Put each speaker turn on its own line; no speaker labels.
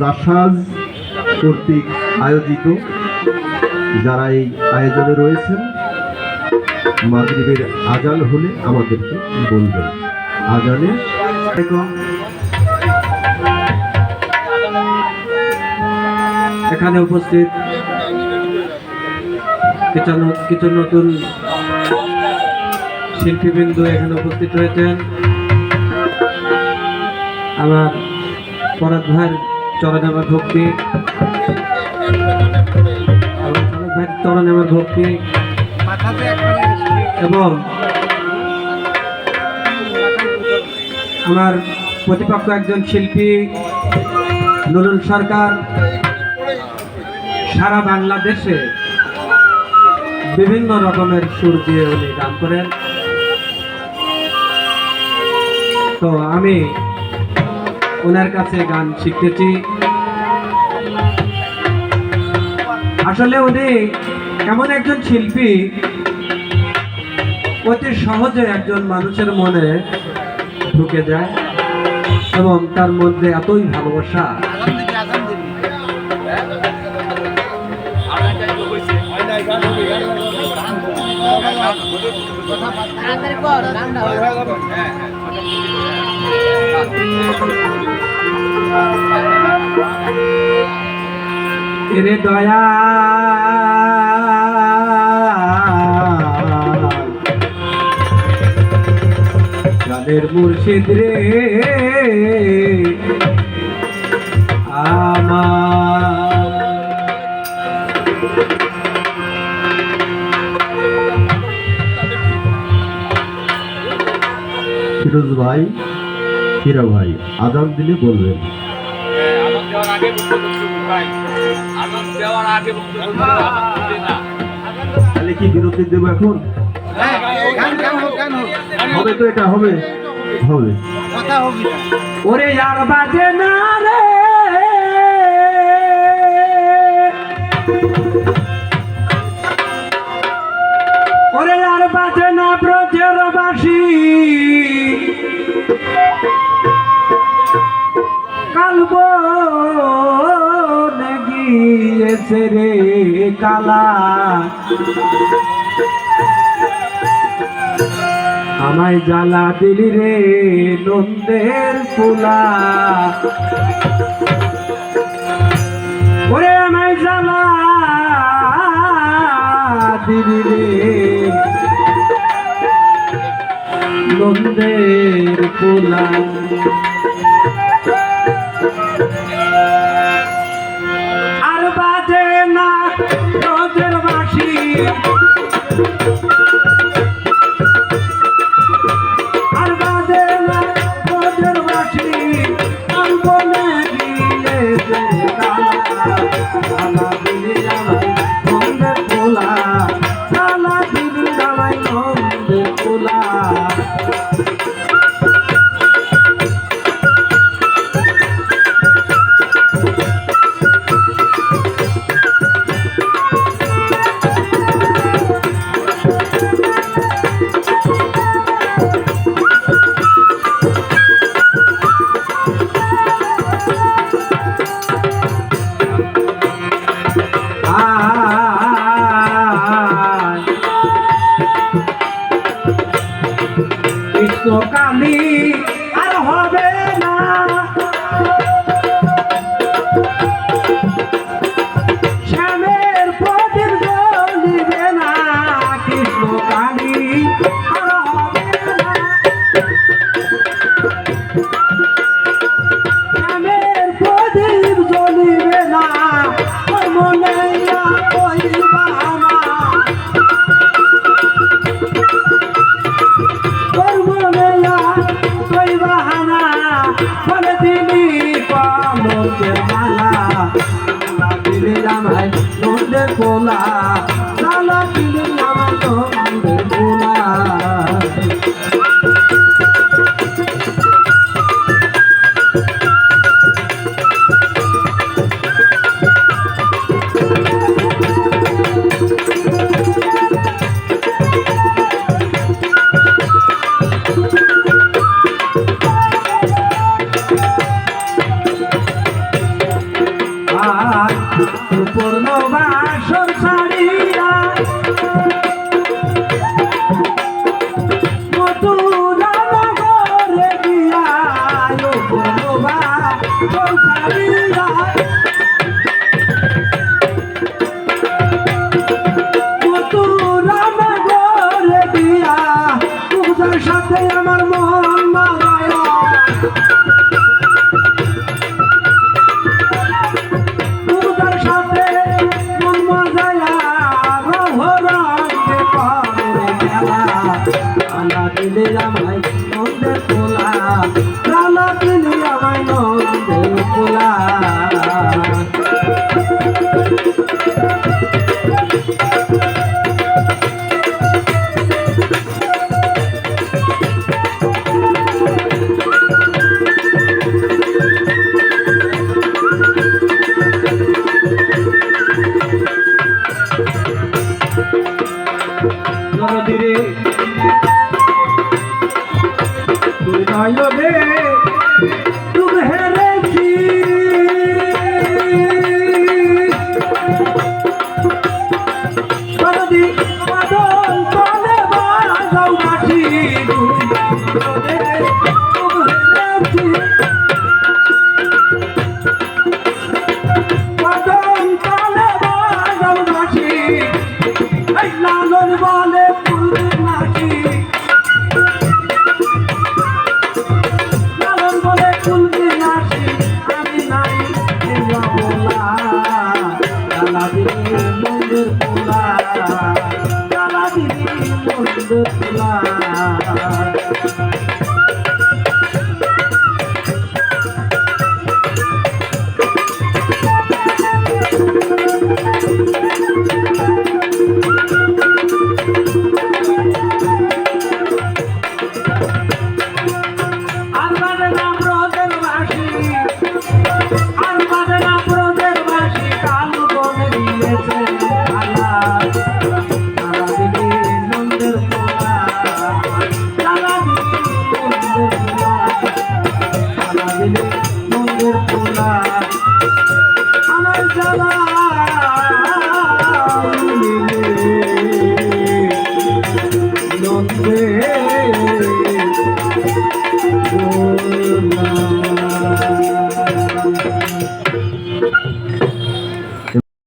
জাসাজ কর্তৃক আয়োজিত যারা এই আয়োজনে রয়েছেন, মাগরিবের আজান হলে আমাদেরকে বলবেন। আজানে
এখানে উপস্থিত কিছু নতুন শিল্পীবৃন্দ এখানে উপস্থিত হয়েছেন। আমার পরাত ভাইয়ের চরণে আমার ভক্তি চরণে আমার ভক্তি। এবং আমার প্রতিপক্ষ একজন শিল্পী, নুরুল সরকার, সারা বাংলাদেশে বিভিন্ন রকমের সুর দিয়ে উনি গান করেন। তো আমি ওনার কাছে গান শিখতেছি। আসলে উনি এমন একজন শিল্পী, অতি সহজে একজন মানুষের মনে ঢুকে যায় এবং তার মধ্যে এতই ভালোবাসা। এরে দয়া। গানের মুর্শিদ রে। আমার।
ফিরোজ ভাই হীরা ভাই আজান দিলে বলবেন।
আগে ভাই আনন্দ দেওয়ার আগে না
তাহলে কি বিরতি দেবো এখন? হবে তো এটা হবে। হবে।
ওরে আর বাজে না রে। ওরে আর বাজে না ব্রজের বাসি। কালব গিয়েছে রে কালা। আমায় জ্বালা দিলি রে নন্দের ফুলা ওরে আমায় জ্বালা দিলি রে নন্দের ফুলা আয়। কৃষ্ণ কালী পাইলে আমায় নন্দে খোলা প্রাণ দিলি আমায় নন্দে খোলা। নদীরে নয়নে তুমি রেখি সারাদিন তোমার।